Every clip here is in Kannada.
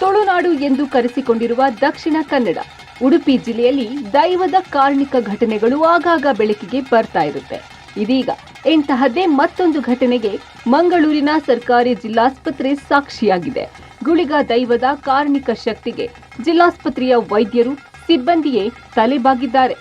ತುಳುನಾಡು ಎಂದು ಕರೆಸಿಕೊಂಡಿರುವ ದಕ್ಷಿಣ ಕನ್ನಡ, ಉಡುಪಿ ಜಿಲ್ಲೆಯಲ್ಲಿ ದೈವದ ಕಾರ್ಣಿಕ ಘಟನೆಗಳು ಆಗಾಗ ಬೆಳಕಿಗೆ ಬರ್ತಾ ಇರುತ್ತೆ. ಇದೀಗ ಇಂತಹದ್ದೇ ಮತ್ತೊಂದು ಘಟನೆಗೆ ಮಂಗಳೂರಿನ ಸರ್ಕಾರಿ ಜಿಲ್ಲಾಸ್ಪತ್ರೆ ಸಾಕ್ಷಿಯಾಗಿದೆ. ಗುಳಿಗ ದೈವದ ಕಾರ್ಮಿಕ ಶಕ್ತಿಗೆ ಜಿಲ್ಲಾಸ್ಪತ್ರೆಯ ವೈದ್ಯರು ಸಿಬ್ಬಂದಿಯೇ ತಲೆಬಾಗಿದ್ದಾರೆ.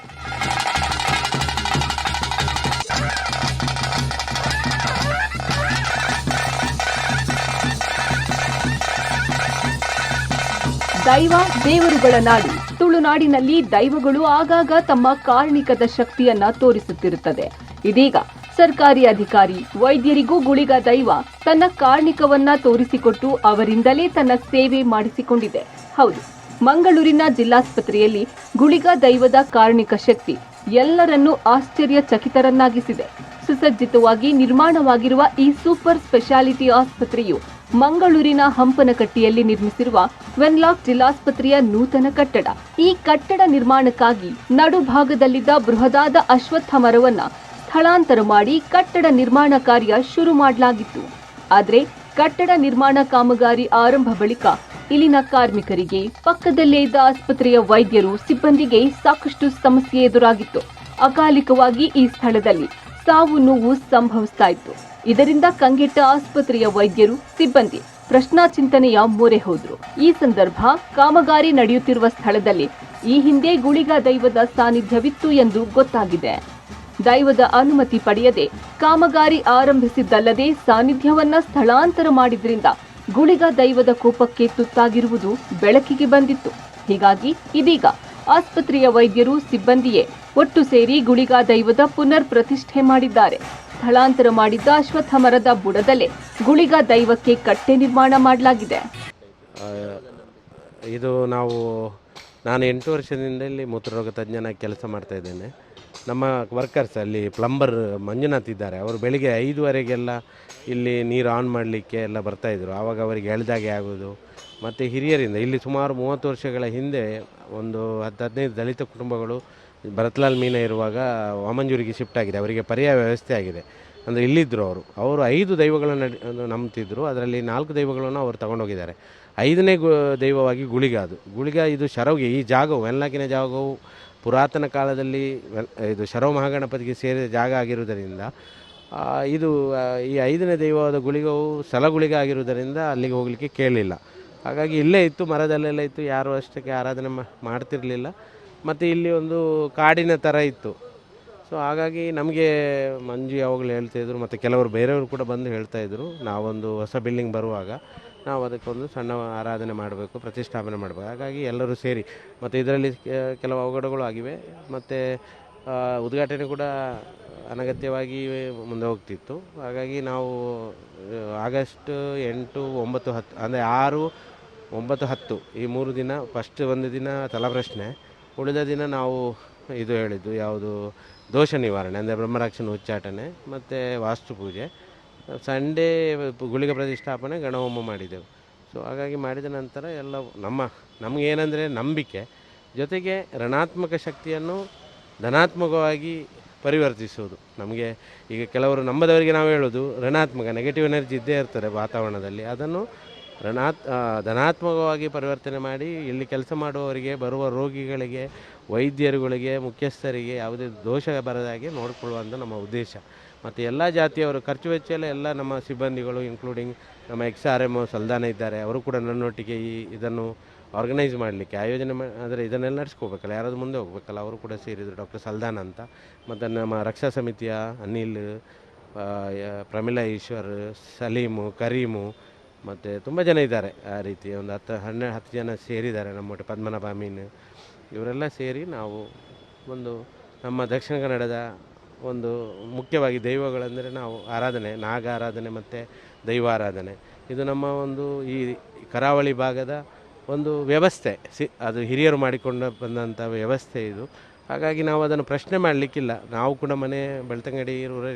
ದೈವ ದೇವರುಗಳ ನಾಡು. ತುಳುನಾಡಿನಲ್ಲಿ ದೈವಗಳು ಆಗಾಗ ತಮ್ಮ ಕಾರ್ಣಿಕದ ಶಕ್ತಿಯನ್ನ ತೋರಿಸುತ್ತಿರುತ್ತದೆ. ಇದೀಗ ಸರ್ಕಾರಿ ಅಧಿಕಾರಿ ವೈದ್ಯರಿಗೂ ಗುಳಿಗ ದೈವ ತನ್ನ ಕಾರ್ಣಿಕವನ್ನ ತೋರಿಸಿಕೊಟ್ಟು ಅವರಿಂದಲೇ ತನ್ನ ಸೇವೆ ಮಾಡಿಸಿಕೊಂಡಿದೆ. ಹೌದು, ಮಂಗಳೂರಿನ ಜಿಲ್ಲಾಸ್ಪತ್ರೆಯಲ್ಲಿ ಗುಳಿಗ ದೈವದ ಕಾರ್ಣಿಕ ಶಕ್ತಿ ಎಲ್ಲರನ್ನೂ ಆಶ್ಚರ್ಯಚಕಿತರನ್ನಾಗಿಸಿದೆ. ಸುಸಜ್ಜಿತವಾಗಿ ನಿರ್ಮಾಣವಾಗಿರುವ ಈ ಸೂಪರ್ ಸ್ಪೆಷಾಲಿಟಿ ಆಸ್ಪತ್ರೆಯು ಮಂಗಳೂರಿನ ಹಂಪನಕಟ್ಟಿಯಲ್ಲಿ ನಿರ್ಮಿಸಿರುವ ವೆನ್ಲಾಕ್ ಜಿಲ್ಲಾಸ್ಪತ್ರೆಯ ನೂತನ ಕಟ್ಟಡ. ಈ ಕಟ್ಟಡ ನಿರ್ಮಾಣಕ್ಕಾಗಿ ನಡುಭಾಗದಲ್ಲಿದ್ದ ಬೃಹದಾದ ಅಶ್ವತ್ಥ ಮರವನ್ನ ಸ್ಥಳಾಂತರ ಮಾಡಿ ಕಟ್ಟಡ ನಿರ್ಮಾಣ ಕಾರ್ಯ ಶುರು ಮಾಡಲಾಗಿತ್ತು. ಆದರೆ ಕಟ್ಟಡ ನಿರ್ಮಾಣ ಕಾಮಗಾರಿ ಆರಂಭ ಬಳಿಕ ಇಲ್ಲಿನ ಕಾರ್ಮಿಕರಿಗೆ ಪಕ್ಕದಲ್ಲೇ ಇದ್ದ ಆಸ್ಪತ್ರೆಯ ವೈದ್ಯರು ಸಿಬ್ಬಂದಿಗೆ ಸಾಕಷ್ಟು ಸಮಸ್ಯೆ ಎದುರಾಗಿತ್ತು. ಅಕಾಲಿಕವಾಗಿ ಈ ಸ್ಥಳದಲ್ಲಿ ಸಾವು ನೋವು ಸಂಭವಿಸ್ತಾ ಇದರಿಂದ ಕಂಗೆಟ್ಟ ಆಸ್ಪತ್ರೆಯ ವೈದ್ಯರು ಸಿಬ್ಬಂದಿ ಪ್ರಶ್ನಾ ಚಿಂತನೆಯ ಮೊರೆ ಹೋದ್ರು. ಈ ಸಂದರ್ಭ ಕಾಮಗಾರಿ ನಡೆಯುತ್ತಿರುವ ಸ್ಥಳದಲ್ಲಿ ಈ ಹಿಂದೆ ಗುಳಿಗ ದೈವದ ಸಾನ್ನಿಧ್ಯವಿತ್ತು ಎಂದು ಗೊತ್ತಾಗಿದೆ. ದೈವದ ಅನುಮತಿ ಪಡೆಯದೆ ಕಾಮಗಾರಿ ಆರಂಭಿಸಿದ್ದಲ್ಲದೆ ಸಾನ್ನಿಧ್ಯವನ್ನ ಸ್ಥಳಾಂತರ ಮಾಡಿದ್ರಿಂದ ಗುಳಿಗ ದೈವದ ಕೋಪಕ್ಕೆ ತುತ್ತಾಗಿರುವುದು ಬೆಳಕಿಗೆ ಬಂದಿತ್ತು. ಹೀಗಾಗಿ ಇದೀಗ ಆಸ್ಪತ್ರೆಯ ವೈದ್ಯರು ಸಿಬ್ಬಂದಿಯೇ ಒಟ್ಟು ಸೇರಿ ಗುಳಿಗ ದೈವದ ಪುನರ್ ಪ್ರತಿಷ್ಠೆ ಮಾಡಿದ್ದಾರೆ. ಸ್ಥಳಾಂತರ ಮಾಡಿದ್ದ ಅಶ್ವತ್ಥ ಮರದ ಬುಡದಲ್ಲೇ ಗುಳಿಗ ದೈವಕ್ಕೆ ಕಟ್ಟೆ ನಿರ್ಮಾಣ ಮಾಡಲಾಗಿದೆ. ಇದು ನಾವು, ನಾನು ಎಂಟು ವರ್ಷದಿಂದ ಇಲ್ಲಿ ಮೂತ್ರರೋಗ ತಜ್ಞನಾಗಿ ಕೆಲಸ ಮಾಡ್ತಾ ಇದ್ದೇನೆ. ನಮ್ಮ ವರ್ಕರ್ಸ್ ಅಲ್ಲಿ ಪ್ಲಂಬರ್ ಮಂಜುನಾಥ್ ಇದ್ದಾರೆ. ಅವರು ಬೆಳಿಗ್ಗೆ ಐದುವರೆಗೆಲ್ಲ ಇಲ್ಲಿ ನೀರು ಆನ್ ಮಾಡಲಿಕ್ಕೆ ಎಲ್ಲ ಬರ್ತಾಯಿದ್ರು ಆವಾಗ ಅವರಿಗೆ ಎಳ್ದಾಗೆ ಆಗೋದು ಮತ್ತು ಹಿರಿಯರಿಂದ, ಇಲ್ಲಿ ಸುಮಾರು ಮೂವತ್ತು ವರ್ಷಗಳ ಹಿಂದೆ ಒಂದು ಹತ್ತು ಹದಿನೈದು ದಲಿತ ಕುಟುಂಬಗಳು ಭರತ್ಲಾಲ್ ಮೀನ ಇರುವಾಗ ವಾಮಂಜೂರಿಗೆ ಶಿಫ್ಟ್ ಆಗಿದೆ. ಅವರಿಗೆ ಪರ್ಯಾಯ ವ್ಯವಸ್ಥೆ ಆಗಿದೆ. ಅಂದರೆ ಇಲ್ಲಿದ್ದರು ಅವರು. ಅವರು ಐದು ದೈವಗಳನ್ನು ನಂಬ್ತಿದ್ರು. ಅದರಲ್ಲಿ ನಾಲ್ಕು ದೈವಗಳನ್ನು ಅವರು ತಗೊಂಡೋಗಿದ್ದಾರೆ. ಐದನೇ ಗು, ದೈವವಾಗಿ ಗುಳಿಗ ಅದು ಗುಳಿಗ ಇದು ಶರವಿಗೆ, ಈ ಜಾಗವು ವೆನ್ಲಾಕಿನ ಜಾಗವು ಪುರಾತನ ಕಾಲದಲ್ಲಿ ಇದು ಶರವ ಮಹಾಗಣಪತಿಗೆ ಸೇರಿದ ಜಾಗ ಆಗಿರುವುದರಿಂದ ಇದು ಈ ಐದನೇ ದೈವವಾದ ಗುಳಿಗವು ಸಲಗುಳಿಗ ಆಗಿರುವುದರಿಂದ ಅಲ್ಲಿಗೆ ಹೋಗಲಿಕ್ಕೆ ಕೇಳಲಿಲ್ಲ ಹಾಗಾಗಿ ಇಲ್ಲೇ ಇತ್ತು, ಮರದಲ್ಲೆಲ್ಲ ಇತ್ತು. ಯಾರು ಅಷ್ಟಕ್ಕೆ ಆರಾಧನೆ ಮಾಡ್ತಿರಲಿಲ್ಲ. ಮತ್ತು ಇಲ್ಲಿ ಒಂದು ಕಾಡಿನ ಥರ ಇತ್ತು. ಸೊ ಹಾಗಾಗಿ ನಮಗೆ ಮಂಜು ಯಾವಾಗಲೂ ಹೇಳ್ತಾಯಿದ್ರು ಮತ್ತು ಕೆಲವರು ಬೇರೆಯವರು ಕೂಡ ಬಂದು ಹೇಳ್ತಾಯಿದ್ರು ನಾವೊಂದು ಹೊಸ ಬಿಲ್ಡಿಂಗ್ ಬರುವಾಗ ನಾವು ಅದಕ್ಕೊಂದು ಸಣ್ಣ ಆರಾಧನೆ ಮಾಡಬೇಕು, ಪ್ರತಿಷ್ಠಾಪನೆ ಮಾಡಬೇಕು. ಹಾಗಾಗಿ ಎಲ್ಲರೂ ಸೇರಿ ಮತ್ತು ಇದರಲ್ಲಿ ಕೆಲವು ಅವಘಡಗಳು ಆಗಿವೆ. ಮತ್ತು ಉದ್ಘಾಟನೆ ಕೂಡ ಅನಗತ್ಯವಾಗಿ ಮುಂದೆ ಹೋಗ್ತಿತ್ತು. ಹಾಗಾಗಿ ನಾವು ಆಗಸ್ಟ್ ಎಂಟು, ಒಂಬತ್ತು, ಹತ್ತು, ಅಂದರೆ ಆರು, ಒಂಬತ್ತು, ಹತ್ತು ಈ ಮೂರು ದಿನ ಫಸ್ಟ್ ಒಂದು ದಿನ ತಲಪ್ರಶ್ನೆ ಉಳಿದ ದಿನ ನಾವು ಇದು ಹೇಳಿದ್ದು, ಯಾವುದು ದೋಷ ನಿವಾರಣೆ, ಅಂದರೆ ಬ್ರಹ್ಮರಾಕ್ಷನ ಉಚ್ಚಾಟನೆ, ಮತ್ತು ವಾಸ್ತು ಪೂಜೆ. ಸಂಡೇ ಗುಳಿಗೆ ಪ್ರತಿಷ್ಠಾಪನೆ, ಗಣಹೋಮ ಮಾಡಿದೆವು. ಸೊ ಹಾಗಾಗಿ ಮಾಡಿದ ನಂತರ ಎಲ್ಲ ನಮ್ಮ ನಮಗೇನೆಂದರೆ ನಂಬಿಕೆ. ಜೊತೆಗೆ ಋಣಾತ್ಮಕ ಶಕ್ತಿಯನ್ನು ಧನಾತ್ಮಕವಾಗಿ ಪರಿವರ್ತಿಸುವುದು. ನಮಗೆ ಈಗ ಕೆಲವರು ನಂಬದವರಿಗೆ ನಾವು ಹೇಳೋದು, ಋಣಾತ್ಮಕ ನೆಗೆಟಿವ್ ಎನರ್ಜಿ ಇದ್ದೇ ಇರ್ತಾರೆ ವಾತಾವರಣದಲ್ಲಿ. ಅದನ್ನು ಋಣಾತ್ ಧನಾತ್ಮಕವಾಗಿ ಪರಿವರ್ತನೆ ಮಾಡಿ ಇಲ್ಲಿ ಕೆಲಸ ಮಾಡುವವರಿಗೆ, ಬರುವ ರೋಗಿಗಳಿಗೆ, ವೈದ್ಯರುಗಳಿಗೆ, ಮುಖ್ಯಸ್ಥರಿಗೆ ಯಾವುದೇ ದೋಷ ಬರದ ಹಾಗೆ ನೋಡಿಕೊಳ್ಳುವಂಥ ನಮ್ಮ ಉದ್ದೇಶ. ಮತ್ತು ಎಲ್ಲ ಜಾತಿಯವರು, ಖರ್ಚು ವೆಚ್ಚಲ್ಲಿ ಎಲ್ಲ ನಮ್ಮ ಸಿಬ್ಬಂದಿಗಳು ಇನ್ಕ್ಲೂಡಿಂಗ್ ನಮ್ಮ ಎಕ್ಸ್ ಆರ್ ಎಂ ಸಲ್ದಾನ ಇದ್ದಾರೆ, ಅವರು ಕೂಡ ನನ್ನೊಟ್ಟಿಗೆ ಈ ಇದನ್ನು ಆರ್ಗನೈಸ್ ಮಾಡಲಿಕ್ಕೆ ಆಯೋಜನೆ ಮಾ, ಅಂದರೆ ಇದನ್ನೆಲ್ಲ ನಡೆಸ್ಕೋಬೇಕಲ್ಲ, ಯಾರಾದರೂ ಮುಂದೆ ಹೋಗ್ಬೇಕಲ್ಲ, ಅವರು ಕೂಡ ಸೇರಿದರು ಡಾಕ್ಟರ್ ಸಲ್ದಾನ ಅಂತ. ಮತ್ತು ನಮ್ಮ ರಕ್ಷಾ ಸಮಿತಿಯ ಅನಿಲ್ ಪ್ರಮಿಳಾ ಈಶ್ವರ್, ಸಲೀಮು, ಕರೀಮು ಮತ್ತು ತುಂಬ ಜನ ಇದ್ದಾರೆ ಆ ರೀತಿ. ಒಂದು ಹತ್ತು, ಹನ್ನೆರಡು, ಹತ್ತು ಜನ ಸೇರಿದ್ದಾರೆ ನಮ್ಮೊಟ್ಟು ಪದ್ಮನಾಭ ಮೀನ್ ಇವರೆಲ್ಲ ಸೇರಿ ನಾವು ಒಂದು ನಮ್ಮ ದಕ್ಷಿಣ ಕನ್ನಡದ ಒಂದು ಮುಖ್ಯವಾಗಿ ದೈವಗಳೆಂದರೆ ನಾವು ಆರಾಧನೆ, ನಾಗ ಆರಾಧನೆ ಮತ್ತು ದೈವಾರಾಧನೆ ಇದು ನಮ್ಮ ಒಂದು ಈ ಕರಾವಳಿ ಭಾಗದ ಒಂದು ವ್ಯವಸ್ಥೆ. ಸಿ, ಅದು ಹಿರಿಯರು ಮಾಡಿಕೊಂಡು ಬಂದಂಥ ವ್ಯವಸ್ಥೆ ಇದು. ಹಾಗಾಗಿ ನಾವು ಅದನ್ನು ಪ್ರಶ್ನೆ ಮಾಡಲಿಕ್ಕಿಲ್ಲ. ನಾವು ಕೂಡ ಮನೆ ಬೆಳ್ತಂಗಡಿ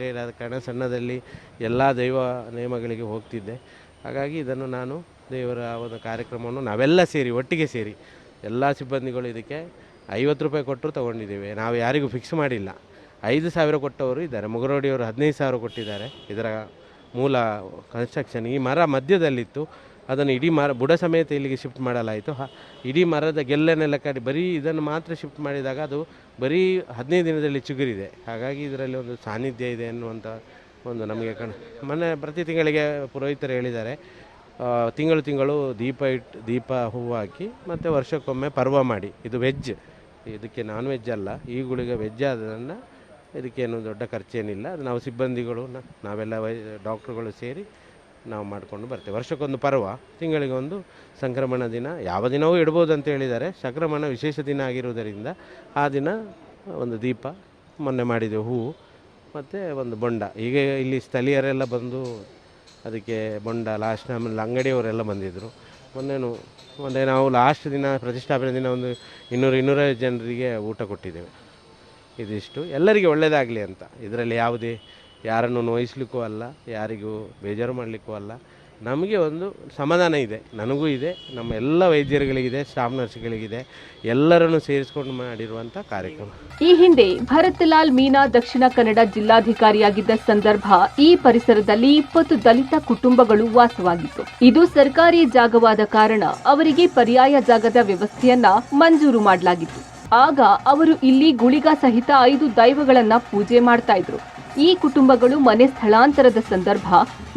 ಏರಿಯಾದ ಕಾರಣ ಸಣ್ಣದಲ್ಲಿ ಎಲ್ಲ ದೈವ ನಿಯಮಗಳಿಗೆ ಹೋಗ್ತಿದ್ದೆ. ಹಾಗಾಗಿ ಇದನ್ನು ನಾನು ದೇವರ ಒಂದು ಕಾರ್ಯಕ್ರಮವನ್ನು ನಾವೆಲ್ಲ ಸೇರಿ, ಒಟ್ಟಿಗೆ ಸೇರಿ ಎಲ್ಲ ಸಿಬ್ಬಂದಿಗಳು ಇದಕ್ಕೆ ಐವತ್ತು ರೂಪಾಯಿ ಕೊಟ್ಟರು ತೊಗೊಂಡಿದ್ದೀವಿ. ನಾವು ಯಾರಿಗೂ ಫಿಕ್ಸ್ ಮಾಡಿಲ್ಲ. ಐದು ಸಾವಿರ ಕೊಟ್ಟವರು ಇದ್ದಾರೆ. ಮುಗರೋಡಿಯವರು ಹದಿನೈದು ಸಾವಿರ ಕೊಟ್ಟಿದ್ದಾರೆ. ಇದರ ಮೂಲ ಕನ್ಸ್ಟ್ರಕ್ಷನ್ ಈ ಮರ ಮಧ್ಯದಲ್ಲಿತ್ತು. ಅದನ್ನು ಇಡೀ ಮರ, ಬುಡ ಸಮೇತ ಇಲ್ಲಿಗೆ ಶಿಫ್ಟ್ ಮಾಡಲಾಯಿತು. ಇಡೀ ಮರದ ಗೆಲ್ಲನೆಲ್ಲ ಕಡಿ ಬರೀ ಇದನ್ನು ಮಾತ್ರ ಶಿಫ್ಟ್ ಮಾಡಿದಾಗ ಅದು ಬರೀ ಹದಿನೈದು ದಿನದಲ್ಲಿ ಚಿಗುರಿದೆ. ಹಾಗಾಗಿ ಇದರಲ್ಲಿ ಒಂದು ಸಾನ್ನಿಧ್ಯ ಇದೆ ಅನ್ನುವಂಥ ಒಂದು ನಮಗೆ ಕಣ್ ಮೊನ್ನೆ ಪ್ರತಿ ತಿಂಗಳಿಗೆ ಪುರೋಹಿತರು ಹೇಳಿದ್ದಾರೆ ತಿಂಗಳು ತಿಂಗಳು ದೀಪ ಇಟ್ಟು ದೀಪ ಹೂವು ಹಾಕಿ ಮತ್ತು ವರ್ಷಕ್ಕೊಮ್ಮೆ ಪರ್ವ ಮಾಡಿ. ಇದು ವೆಜ್. ಇದಕ್ಕೆ ನಾನ್ ವೆಜ್ ಅಲ್ಲ, ಈ ಗುಳಿಗೆ ವೆಜ್ ಆದ್ರಿಂದ ಇದಕ್ಕೇನು ದೊಡ್ಡ ಖರ್ಚೇನಿಲ್ಲ. ಅದು ನಾವು ಸಿಬ್ಬಂದಿಗಳು ನಾವೆಲ್ಲ ವೈ, ಡಾಕ್ಟ್ರುಗಳು ಸೇರಿ ನಾವು ಮಾಡಿಕೊಂಡು ಬರ್ತೇವೆ. ವರ್ಷಕ್ಕೊಂದು ಪರ್ವ, ತಿಂಗಳಿಗೆ ಒಂದು ಸಂಕ್ರಮಣ ದಿನ. ಯಾವ ದಿನವೂ ಇಡ್ಬೋದು ಅಂತ ಹೇಳಿದ್ದಾರೆ. ಸಂಕ್ರಮಣ ವಿಶೇಷ ದಿನ ಆಗಿರುವುದರಿಂದ ಆ ದಿನ ಒಂದು ದೀಪ ಮೊನ್ನೆ ಮಾಡಿದೆವು ಹೂವು. ಮತ್ತು ಒಂದು ಬೊಂಡ. ಈಗ ಇಲ್ಲಿ ಸ್ಥಳೀಯರೆಲ್ಲ ಬಂದು ಅದಕ್ಕೆ ಬೊಂಡ, ಲಾಸ್ಟ್ ಆಮೇಲೆ ಅಂಗಡಿಯವರೆಲ್ಲ ಬಂದಿದ್ದರು ಮೊನ್ನೆನು ಮೊನ್ನೆ ನಾವು ಲಾಸ್ಟ್ ದಿನ ಪ್ರತಿಷ್ಠಾಪನೆ ದಿನ ಒಂದು ಇನ್ನೂರು ಇನ್ನೂರೈವತ್ತು ಜನರಿಗೆ ಊಟ ಕೊಟ್ಟಿದ್ದೇವೆ. ಇದಿಷ್ಟು. ಎಲ್ಲರಿಗೆ ಒಳ್ಳೆಯದಾಗಲಿ ಅಂತ. ಇದರಲ್ಲಿ ಯಾವುದೇ ಯಾರನ್ನು ನೋಯಿಸ್ಲಿಕ್ಕೂ ಅಲ್ಲ, ಯಾರಿಗೂ ಬೇಜಾರು ಮಾಡಲಿಕ್ಕೂ ಅಲ್ಲ. ನಮಗೆ ಒಂದು ಸಮಾಧಾನ ಇದೆ. ನನಗೂ ಇದೆ. ನಮ್ಮ ಎಲ್ಲ ವೈದ್ಯರುಗಳಿಗಿದೆ ಸ್ಟಾಫ್ ನರ್ಸ್ಗಳಿಗಿದೆ ಎಲ್ಲರನ್ನು ಸೇರಿಸಿಕೊಂಡು ಮಾಡಿರುವಂಥ ಕಾರ್ಯಕ್ರಮ. ಈ ಹಿಂದೆ ಭರತ್ ಲಾಲ್ ಮೀನಾ ದಕ್ಷಿಣ ಕನ್ನಡ ಜಿಲ್ಲಾಧಿಕಾರಿಯಾಗಿದ್ದ ಸಂದರ್ಭ ಈ ಪರಿಸರದಲ್ಲಿ ಇಪ್ಪತ್ತು ದಲಿತ ಕುಟುಂಬಗಳು ವಾಸವಾಗಿತ್ತು. ಇದು ಸರ್ಕಾರಿ ಜಾಗವಾದ ಕಾರಣ ಅವರಿಗೆ ಪರ್ಯಾಯ ಜಾಗದ ವ್ಯವಸ್ಥೆಯನ್ನ ಮಂಜೂರು ಮಾಡಲಾಗಿತ್ತು. ಆಗ ಅವರು ಇಲ್ಲಿ ಗುಳಿಗ ಸಹಿತ ಐದು ದೈವಗಳನ್ನ ಪೂಜೆ ಮಾಡ್ತಾ ಇದ್ರು. ಈ ಕುಟುಂಬಗಳು ಮನೆ ಸ್ಥಳಾಂತರದ ಸಂದರ್ಭ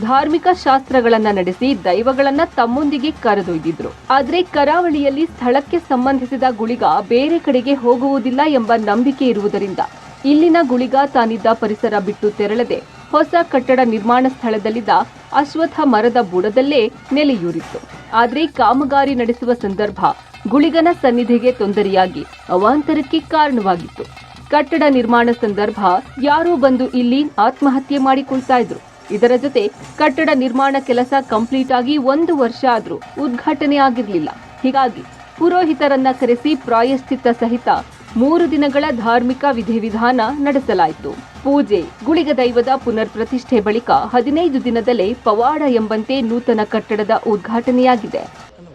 ಧಾರ್ಮಿಕ ಶಾಸ್ತ್ರಗಳನ್ನ ನಡೆಸಿ ದೈವಗಳನ್ನ ತಮ್ಮೊಂದಿಗೆ ಕರೆದೊಯ್ದಿದ್ರು. ಆದ್ರೆ ಕರಾವಳಿಯಲ್ಲಿ ಸ್ಥಳಕ್ಕೆ ಸಂಬಂಧಿಸಿದ ಗುಳಿಗ ಬೇರೆ ಕಡೆಗೆ ಹೋಗುವುದಿಲ್ಲ ಎಂಬ ನಂಬಿಕೆ ಇರುವುದರಿಂದ ಇಲ್ಲಿನ ಗುಳಿಗ ತಾನಿದ್ದ ಪರಿಸರ ಬಿಟ್ಟು ತೆರಳದೆ ಹೊಸ ಕಟ್ಟಡ ನಿರ್ಮಾಣ ಸ್ಥಳದಲ್ಲಿದ್ದ ಅಶ್ವತ್ಥ ಮರದ ಬುಡದಲ್ಲೇ ನೆಲೆಯೂರಿತ್ತು. ಆದ್ರೆ ಕಾಮಗಾರಿ ನಡೆಸುವ ಸಂದರ್ಭ ಗುಳಿಗನ ಸನ್ನಿಧಿಗೆ ತೊಂದರೆಯಾಗಿ ಅವಾಂತರಕ್ಕೆ ಕಾರಣವಾಗಿತ್ತು. ಕಟ್ಟಡ ನಿರ್ಮಾಣ ಸಂದರ್ಭ ಯಾರೋ ಬಂದು ಇಲ್ಲಿ ಆತ್ಮಹತ್ಯೆ ಮಾಡಿಕೊಳ್ತಾ ಇದ್ರು. ಇದರ ಜೊತೆ ಕಟ್ಟಡ ನಿರ್ಮಾಣ ಕೆಲಸ ಕಂಪ್ಲೀಟ್ ಆಗಿ ಒಂದು ವರ್ಷ ಆದರೂ ಉದ್ಘಾಟನೆ ಆಗಿರಲಿಲ್ಲ. ಹೀಗಾಗಿ ಪುರೋಹಿತರನ್ನ ಕರೆಸಿ ಪ್ರಾಯಶ್ಚಿತ್ತ ಸಹಿತ ಮೂರು ದಿನಗಳ ಧಾರ್ಮಿಕ ವಿಧಿವಿಧಾನ ನಡೆಸಲಾಯಿತು. ಪೂಜೆ, ಗುಳಿಗ ದೈವದ ಪುನರ್ ಪ್ರತಿಷ್ಠೆ ಬಳಿಕ ಹದಿನೈದು ದಿನದಲ್ಲೇ ಪವಾಡ ಎಂಬಂತೆ ನೂತನ ಕಟ್ಟಡದ ಉದ್ಘಾಟನೆಯಾಗಿದೆ.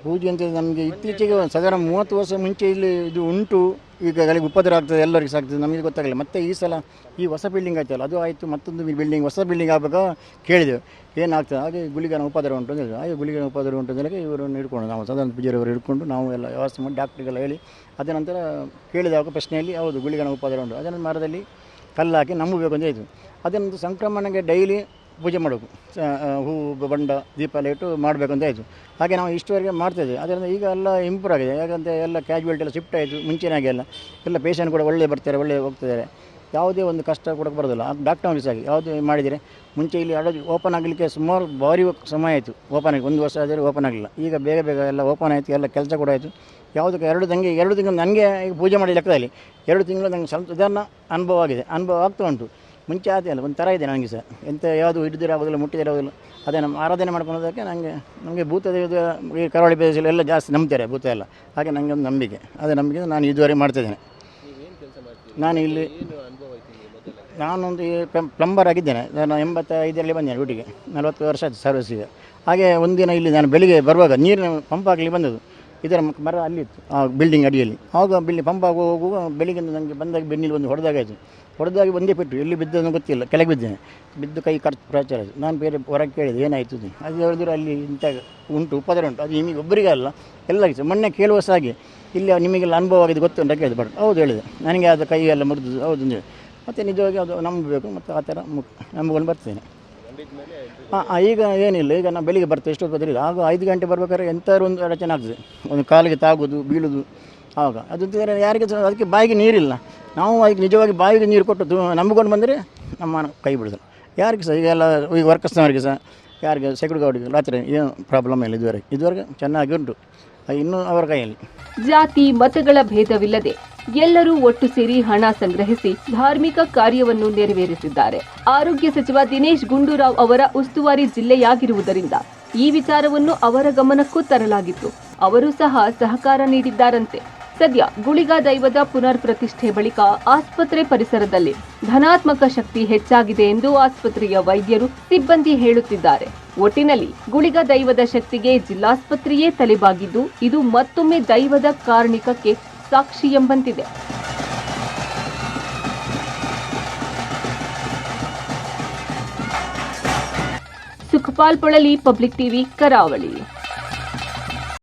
ಪೂಜೆ ಅಂತ ನಮಗೆ ಇತ್ತೀಚೆಗೆ ಸಾಧಾರಣ ಮೂವತ್ತು ವರ್ಷ ಮುಂಚೆ ಇಲ್ಲಿ ಇದು ಉಂಟು. ಈಗ ಗಳಿಗೆ ಉಪದ್ರ ಆಗ್ತದೆ, ಎಲ್ಲರಿಗೂ ಸಾಕ್ತದೆ, ನಮಗೆ ಗೊತ್ತಾಗಲಿಲ್ಲ ಮತ್ತೆ ಈ ಸಲ ಈ ಹೊಸ ಬಿಲ್ಡಿಂಗ್ ಆಯ್ತಲ್ಲ, ಅದು ಆಯಿತು, ಮತ್ತೊಂದು ಬಿಲ್ಡಿಂಗ್ ಹೊಸ ಬಿಲ್ಡಿಂಗ್ ಆಗಬೇಕು ಕೇಳಿದೆವು ಏನಾಗ್ತದೆ, ಹಾಗೆ ಗುಳಿಗನ ಉಪದ್ರ ಉಂಟು ಅಂತ ಹಾಗೆ ಗುಳಿಗನ ಉಪದ್ರ ಉಂಟು ಅಂತ ಇವರನ್ನು ಹಿಡ್ಕೊಂಡು, ನಾವು ಸಾಧಾರಣ ಪೂಜಾರಿಯವರು ಹಿಡ್ಕೊಂಡು, ನಾವು ಎಲ್ಲ ವ್ಯವಸ್ಥೆ ಮಾಡಿ ಡಾಕ್ಟ್ರಿಗೆಲ್ಲ ಹೇಳಿ, ಅದ ನಂತರ ಕೇಳಿದಾಗ ಪ್ರಶ್ನೆಯಲ್ಲಿ, ಹೌದು ಗುಳಿಗನ ಉಪದ್ರ ಉಂಟು. ಅದನ್ನು ಮರದಲ್ಲಿ ಕಲ್ಲು ಹಾಕಿ ನಂಬಬೇಕು ಅಂತ ಆಯಿತು ಅದನ್ನು ಸಂಕ್ರಮಣಕ್ಕೆ ಡೈಲಿ ಪೂಜೆ ಮಾಡಬೇಕು. ಹೂವು ಬಂಡ, ದೀಪ ಎಲ್ಲ ಇಟ್ಟು ಮಾಡಬೇಕು ಅಂತ ಆಯಿತು. ಹಾಗೆ ನಾವು ಇಷ್ಟುವರೆಗೆ ಮಾಡ್ತಾಯಿದ್ವಿ ಅದರಿಂದ ಈಗ ಎಲ್ಲ ಇಂಪ್ರೂವ್ ಆಗಿದೆ. ಯಾಕಂದರೆ ಎಲ್ಲ ಕ್ಯಾಜುವಲ್ಟಿ ಎಲ್ಲ ಶಿಫ್ಟ್ ಆಯಿತು, ಮುಂಚೆನೇ ಎಲ್ಲ. ಎಲ್ಲ ಪೇಷಂಟ್ ಕೂಡ ಒಳ್ಳೆ ಬರ್ತಾರೆ, ಒಳ್ಳೆ ಹೋಗ್ತಿದ್ದಾರೆ. ಯಾವುದೇ ಒಂದು ಕಷ್ಟ ಕೂಡ ಬರೋದಿಲ್ಲ. ಡಾಕ್ಟರ್ ಆಗಿ ಯಾವುದು ಮಾಡಿದರೆ ಮುಂಚೆ ಇಲ್ಲಿ ಅಡ ಓಪನ್ ಆಗಲಿಕ್ಕೆ ಸುಮಾರು ಭಾರಿ ಸಮಯ ಆಯಿತು. ಓಪನ್ ಆಗಿ ಒಂದು ವರ್ಷ ಆದರೆ ಓಪನ್ ಆಗಲಿಲ್ಲ. ಈಗ ಬೇಗ ಬೇಗ ಎಲ್ಲ ಓಪನ್ ಆಯಿತು, ಎಲ್ಲ ಕೆಲಸ ಕೂಡ ಆಯಿತು. ಯಾವುದಕ್ಕೆ ಎರಡು ತಂಗಿ ಎರಡು ತಿಂಗಳು ನನಗೆ ಈಗ ಪೂಜೆ ಮಾಡಿ ಲೆಕ್ಕದಲ್ಲಿ ಎರಡು ತಿಂಗಳು ನನಗೆ ಸ್ವಲ್ಪ ಇದನ್ನು ಅನುಭವ ಆಗಿದೆ. ಅನುಭವ ಆಗ್ತಾ ಉಂಟು. ಮುಂಚೆ ಆದ ಅಲ್ಲ, ಒಂದು ಥರ ಇದೆ ನನಗೆ ಸಹ. ಎಂತ ಯಾವುದು ಹಿಡಿದಿರೋದಿಲ್ಲ ಮುಟ್ಟಿದಿರೋದಿಲ್ಲ ಅದೇ ನಮ್ಮ ಆರಾಧನೆ ಮಾಡ್ಕೊಳೋದಕ್ಕೆ ನನಗೆ ನಮಗೆ ಭೂತ ಇದು ಈ ಕರಾವಳಿ ಪ್ರದೇಶದಲ್ಲಿ ಎಲ್ಲ ಜಾಸ್ತಿ ನಂಬ್ತಾರೆ ಭೂತ ಎಲ್ಲ. ಹಾಗೆ ನನಗೆ ಒಂದು ನಂಬಿಕೆ. ಅದೇ ನಂಬಿಕೆ ನಾನು ಇದುವರೆಗೆ ಮಾಡ್ತಿದ್ದೇನೆ ನಾನು ಇಲ್ಲಿ ನಾನೊಂದು ಪ್ಲಂಬರ್ ಆಗಿದ್ದೇನೆ. ನಾನು ಎಂಬತ್ತೈದರಲ್ಲಿ ಬಂದೆ ಡ್ಯೂಟಿಗೆ. ನಲವತ್ತು ವರ್ಷ ಸರ್ವಿಸ್ ಇದೆ ಹಾಗೆ ಒಂದಿನ ಇಲ್ಲಿ ನಾನು ಬೆಳಿಗ್ಗೆ ಬರುವಾಗ ನೀರಿನ ಪಂಪ್ ಆಗಲಿ ಬಂದದ್ದು. ಇದರ ಮರ ಅಲ್ಲಿತ್ತು, ಆ ಬಿಲ್ಡಿಂಗ್ ಅಡಿಯಲ್ಲಿ. ಆವಾಗ ಬಿಲ್ಡಿಂಗ್ ಪಂಪ್ ಆಗುವಾಗ ಬೆಳಿಗ್ಗೆ ನನಗೆ ಬಂದಾಗ ಬೆನ್ನಿಲ್ಲಿ ಒಂದು ಹೊಡೆದಾಗಾಯಿತು. ಹೊಡೆದಾಗಿ ಒಂದೇ ಪೆಟ್ಟು ಎಲ್ಲಿ ಬಿದ್ದನ್ನು ಗೊತ್ತಿಲ್ಲ. ಕೆಳಗೆ ಬಿದ್ದೇನೆ. ಬಿದ್ದು ಕೈ ಖರ್ಚು ಪ್ರಾಚಾರ ನಾನು ಬೇರೆ ಹೊರಗೆ ಕೇಳಿದೆ, ಏನಾಯ್ತು. ಅದು ಹೇಳಿದ್ರು ಅಲ್ಲಿ ಇಂಥ ಉಂಟು, ಉಪದ್ರ ಉಂಟು. ಅದು ನಿಮಗೆ ಒಬ್ಬರಿಗೆ ಅಲ್ಲ, ಎಲ್ಲರಿಗೂ ಮೊನ್ನೆ ಕೇಳುವ ಸಹ ಇಲ್ಲಿ ನಿಮಗೆಲ್ಲ ಅನುಭವ ಆಗಿದೆ, ಗೊತ್ತು ಅಂತ ಕೇಳಿದೆ, ಬಟ್ ಹೌದು ಹೇಳಿದೆ. ನನಗೆ ಅದು ಕೈ ಎಲ್ಲ ಮುರಿದು, ಹೌದು ಹೇಳಿ ಮತ್ತು ನಿಜವಾಗಿ ಅದು ನಂಬಬೇಕು ಮತ್ತು ಆ ಥರ ಮು, ನಂಬಿಕೊಂಡು ಬರ್ತೇನೆ. ಹಾಂ ಈಗ ಏನಿಲ್ಲ. ಈಗ ನಾನು ಬೆಳಿಗ್ಗೆ ಬರ್ತೇವೆ ಎಷ್ಟೊತ್ತು ಬದಲಿಲ್ಲ ಆಗ ಐದು ಗಂಟೆ ಬರ್ಬೇಕಾದ್ರೆ ಎಂಥಾದ್ರು ಒಂದು ಅಡಚನೆ ಆಗ್ತದೆ. ಒಂದು ಕಾಲಿಗೆ ತಾಗೋದು, ಬೀಳೋದು ಆವಾಗ ಅದು ಯಾರಿಗೆ ಸಹ, ಅದಕ್ಕೆ ಬಾಯಿಗೆ ನೀರಿಲ್ಲ. ನಾವು ಈಗ ನಿಜವಾಗಿ ಬಾವಿಗೆ ನೀರು ಕೊಟ್ಟು ನಂಬಿಕೊಂಡು ಬಂದರೆ ನಮ್ಮ ಕೈ ಬಿಡೋದು ಯಾರಿಗೆ ಸಹ ಈಗೆಲ್ಲ ಈಗ ವರ್ಕರ್ಸ್ನವರಿಗೆ ಸಹ, ಯಾರಿಗೆ ಸೆಕ್ಯೂರಿಟಿ ಗಾರ್ಡಿಗೆ ರಾತ್ರಿ ಏನು ಪ್ರಾಬ್ಲಮ್ ಇಲ್ಲ ಇದುವರೆಗೆ ಇದುವರೆಗೆ ಚೆನ್ನಾಗಿ ಉಂಟು. ಇನ್ನೂ ಅವರ ಕೈಯಲ್ಲಿ. ಜಾತಿ, ಮತಗಳ ಭೇದವಿಲ್ಲದೆ ಎಲ್ಲರೂ ಒಟ್ಟು ಸೇರಿ ಹಣ ಸಂಗ್ರಹಿಸಿ ಧಾರ್ಮಿಕ ಕಾರ್ಯವನ್ನು ನೆರವೇರಿಸಿದ್ದಾರೆ. ಆರೋಗ್ಯ ಸಚಿವ ದಿನೇಶ್ ಗುಂಡೂರಾವ್ ಅವರ ಉಸ್ತುವಾರಿ ಜಿಲ್ಲೆಯಾಗಿರುವುದರಿಂದ ಈ ವಿಚಾರವನ್ನು ಅವರ ಗಮನಕ್ಕೂ ತರಲಾಗಿತ್ತು. ಅವರು ಸಹ ಸಹಕಾರ ನೀಡಿದ್ದಾರಂತೆ. ಸದ್ಯ ಗುಳಿಗ ದೈವದ ಪುನರ್ ಪ್ರತಿಷ್ಠೆ ಬಳಿಕ ಆಸ್ಪತ್ರೆ ಪರಿಸರದಲ್ಲಿ ಧನಾತ್ಮಕ ಶಕ್ತಿ ಹೆಚ್ಚಾಗಿದೆ ಎಂದು ಆಸ್ಪತ್ರೆಯ ವೈದ್ಯರು ಸಿಬ್ಬಂದಿ ಹೇಳುತ್ತಿದ್ದಾರೆ. ಒಟ್ಟಿನಲ್ಲಿ ಗುಳಿಗ ದೈವದ ಶಕ್ತಿಗೆ ಜಿಲ್ಲಾಸ್ಪತ್ರೆಯೇ ತಲೆಬಾಗಿದ್ದು, ಇದು ಮತ್ತೊಮ್ಮೆ ದೈವದ ಕಾರಣಿಕಕ್ಕೆ ಸಾಕ್ಷಿ ಎಂಬಂತಿದೆ. Sukhpal Polali, public TV, Karavali.